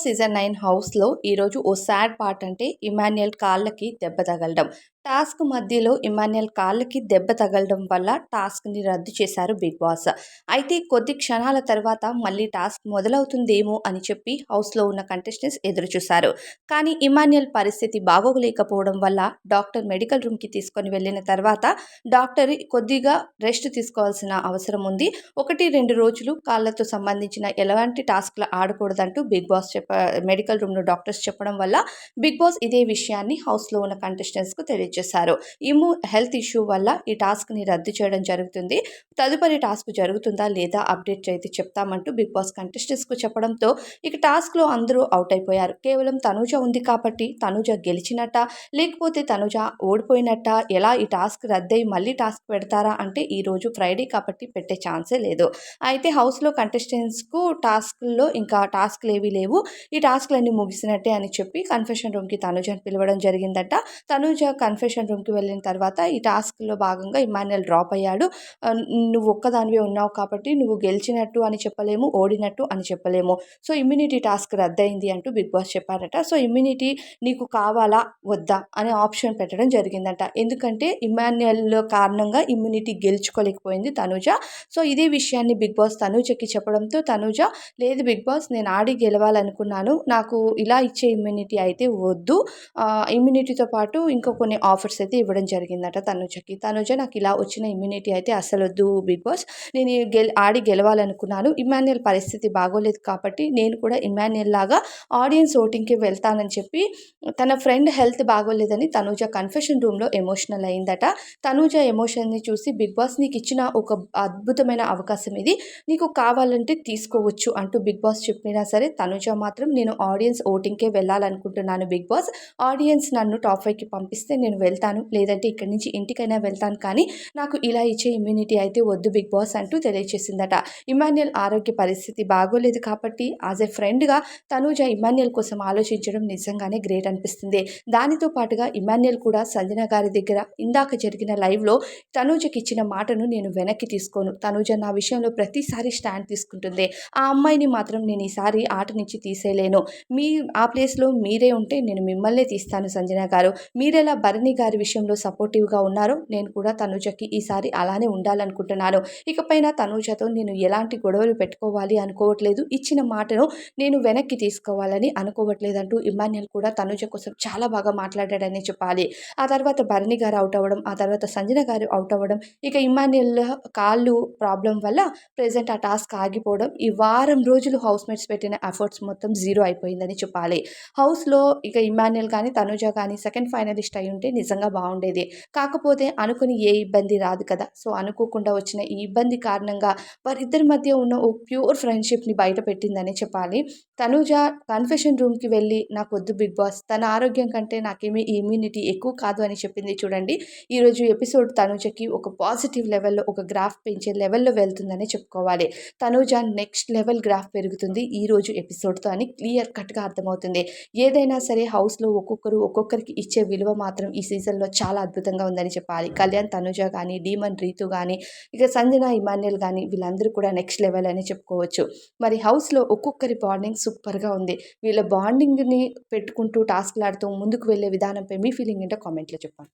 Season nine హౌస్లో ఈరోజు oh sad part అంటే ఇమాన్యుయల్ కాళ్ళకి దెబ్బ తగలడం. టాస్క్ మధ్యలో ఇమాన్యుయల్ కాళ్ళకి దెబ్బ తగలడం వల్ల టాస్క్ని రద్దు చేశారు బిగ్ బాస్. అయితే కొద్ది క్షణాల తర్వాత మళ్ళీ టాస్క్ మొదలవుతుందేమో అని చెప్పి హౌస్లో ఉన్న కంటెస్టెంట్స్ ఎదురు చూశారు కానీ ఇమాన్యుయల్ పరిస్థితి బాగోలేకపోవడం వల్ల డాక్టర్ మెడికల్ రూమ్కి తీసుకొని వెళ్ళిన తర్వాత డాక్టర్ కొద్దిగా రెస్ట్ తీసుకోవాల్సిన అవసరం ఉంది. ఒకటి రెండు రోజులు కాళ్ళతో సంబంధించిన ఎలాంటి టాస్క్లు ఆడకూడదంటూ బిగ్ బాస్ చెప్ప మెడికల్ రూమ్లో డాక్టర్స్ చెప్పడం వల్ల బిగ్ బాస్ ఇదే విషయాన్ని హౌస్లో ఉన్న కంటెస్టెంట్స్కు తెలియజేశారు ఇము హెల్త్ ఇష్యూ వల్ల ఈ టాస్క్ని రద్దు చేయడం జరుగుతుంది. తదుపరి టాస్క్ జరుగుతుందా లేదా అప్డేట్ అయితే చెప్తామంటూ బిగ్ బాస్ కంటెస్టెంట్స్కు చెప్పడంతో ఇక టాస్క్లో అందరూ అవుట్ అయిపోయారు. కేవలం తనుజ ఉంది కాబట్టి తనుజ గెలిచినట్ట లేకపోతే తనుజ ఓడిపోయినట్ట ఎలా ఈ టాస్క్ రద్దయి మళ్ళీ టాస్క్ పెడతారా అంటే ఈరోజు ఫ్రైడే కాబట్టి పెట్టే ఛాన్సే లేదు. అయితే హౌస్లో కంటెస్టెంట్స్కు టాస్క్లో ఇంకా టాస్క్లు ఏవి లేవు. ఈ టాస్క్లన్నీ ముగిసినట్టే అని చెప్పి కన్ఫెషన్ రూమ్కి తనుజని పిలవడం జరిగిందట. తనుజ కన్ఫెషన్ రూమ్కి వెళ్ళిన తర్వాత ఈ టాస్క్లో భాగంగా ఇమాన్యుయల్ డ్రాప్ అయ్యాడు. నువ్వు ఒక్కదానివే ఉన్నావు కాబట్టి నువ్వు గెలిచినట్టు అని చెప్పలేము ఓడినట్టు అని చెప్పలేము. సో ఇమ్యూనిటీ టాస్క్ రద్దయింది అంటూ బిగ్ బాస్ చెప్పారట. సో ఇమ్యూనిటీ నీకు కావాలా వద్దా అనే ఆప్షన్ పెట్టడం జరిగిందట. ఎందుకంటే ఇమాన్యుయల్ కారణంగా ఇమ్యూనిటీ గెలుచుకోలేకపోయింది తనుజ. సో ఇదే విషయాన్ని బిగ్ బాస్ తనుజకి చెప్పడంతో తనుజ లేదు బిగ్ బాస్ నేను ఆడి గెలవాలనుకున్నాను నాకు ఇలా ఇచ్చే ఇమ్యూనిటీ అయితే వద్దు. ఇమ్యూనిటీతో పాటు ఇంకా కొన్ని ఆఫర్స్ అయితే ఇవ్వడం జరిగిందట తనుజకి. తనుజ నాకు ఇలా వచ్చిన ఇమ్యూనిటీ అయితే అసలు వద్దు బిగ్ బాస్. నేను గెల్ ఆడి గెలవాలనుకున్నాను. ఇమాన్యుయల్ పరిస్థితి బాగోలేదు కాబట్టి నేను కూడా ఇమాన్యుయల్ లాగా ఆడియన్స్ ఓటింగ్కి వెళ్తానని చెప్పి తన ఫ్రెండ్ హెల్త్ బాగోలేదని తనుజ కన్ఫెషన్ రూమ్లో ఎమోషనల్ అయిందట. తనుజ ఎమోషన్ని చూసి బిగ్ బాస్ నీకు ఇచ్చిన ఒక అద్భుతమైన అవకాశం ఇది. నీకు కావాలంటే తీసుకోవచ్చు అంటూ బిగ్ బాస్ చెప్పినా సరే తనుజ మాత్రం నేను ఆడియన్స్ ఓటింగ్కే వెళ్ళాలనుకుంటున్నాను బిగ్ బాస్. ఆడియన్స్ నన్ను టాప్ ఫైవ్కి పంపిస్తే నేను వెళ్తాను. లేదంటే ఇక్కడి నుంచి ఇంటికైనా వెళ్తాను. కానీ నాకు ఇలా ఇచ్చే ఇమ్యూనిటీ అయితే వద్దు బిగ్ బాస్ అంటూ తెలియజేసిందట ఇమాన్యుయల్ ఆరోగ్య పరిస్థితి బాగోలేదు కాబట్టి యాజ్ ఎ ఫ్రెండ్గా తనూజ ఇమాన్యుయల్ కోసం ఆలోచించడం నిజంగానే గ్రేట్ అనిపిస్తుంది. దానితో పాటుగా ఇమాన్యుయల్ కూడా సంజన గారి దగ్గర ఇందాక జరిగిన లైవ్లో తనూజకి ఇచ్చిన మాటను నేను వెనక్కి తీసుకోను. తనూజ నా విషయంలో ప్రతిసారి స్టాండ్ తీసుకుంటుంది. ఆ అమ్మాయిని మాత్రం నేను ఈసారి ఆట నుంచి తీసేయలేను. మీ ఆ ప్లేస్లో మీరే ఉంటే నేను మిమ్మల్నే తీస్తాను సంజన గారు. మీరెలా భరణి గారి విషయంలో సపోర్టివ్గా ఉన్నారు. నేను కూడా తనుజకి ఈసారి అలానే ఉండాలనుకుంటున్నాను. ఇకపైన తనుజతో నేను ఎలాంటి గొడవలు పెట్టుకోవాలి అనుకోవట్లేదు. ఇచ్చిన మాటను నేను వెనక్కి తీసుకోవాలని అనుకోవట్లేదంటూ ఇమాన్యుల్ కూడా తనుజ కోసం చాలా బాగా మాట్లాడాడని చెప్పాలి. ఆ తర్వాత భరణి గారు అవుట్ అవ్వడం ఆ తర్వాత సంజన గారు అవుట్ అవ్వడం ఇక ఇమాన్యుల్ కాళ్ళు ప్రాబ్లం వల్ల ప్రజెంట్ ఆ టాస్క్ ఆగిపోవడం ఈ వారం రోజులు హౌస్ మేట్స్ పెట్టిన ఎఫర్ట్స్ మొత్తం జీరో అయిపోయిందని చెప్పాలి. హౌస్లో ఇక ఇమాన్యుల్ కానీ తనుజ కానీ సెకండ్ ఫైనలిస్ట్ అయి ఉంటే నిజంగా బాగుండేది. కాకపోతే అనుకుని ఏ ఇబ్బంది రాదు కదా! సో అనుకోకుండా వచ్చిన ఈ ఇబ్బంది కారణంగా వారిద్దరి మధ్య ఉన్న ఓ ప్యూర్ ఫ్రెండ్షిప్ని బయట పెట్టిందని చెప్పాలి. తనుజ కన్ఫెషన్ రూమ్కి వెళ్ళి నాకు వద్దు బిగ్ బాస్. తన ఆరోగ్యం కంటే నాకేమీ ఇమ్యూనిటీ ఎక్కువ కాదు అని చెప్పింది చూడండి. ఈరోజు ఎపిసోడ్ తనుజకి ఒక పాజిటివ్ లెవెల్లో ఒక గ్రాఫ్ పెంచే లెవెల్లో వెళ్తుందని చెప్పుకోవాలి. తనుజ నెక్స్ట్ లెవెల్ గ్రాఫ్ పెరుగుతుంది ఈరోజు ఎపిసోడ్తో అని క్లియర్ కట్గా అర్థమవుతుంది. ఏదైనా సరే హౌస్లో ఒక్కొక్కరు ఒక్కొక్కరికి ఇచ్చే విలువ మాత్రం ఈ సీజన్లో చాలా అద్భుతంగా ఉందని చెప్పాలి. కళ్యాణ్ తనుజ కానీ డీమన్ రీతు కానీ ఇక సంజన ఇమాన్యుల్ కానీ వీళ్ళందరూ కూడా నెక్స్ట్ లెవెల్ అని చెప్పుకోవచ్చు. మరి హౌస్లో ఒక్కొక్కరి బాండింగ్ సూపర్గా ఉంది. వీళ్ళ బాండింగ్ని పెట్టుకుంటూ టాస్క్లు ఆడుతూ ముందుకు వెళ్ళే విధానంపై మీ ఫీలింగ్ ఏంటో కామెంట్లో చెప్పండి.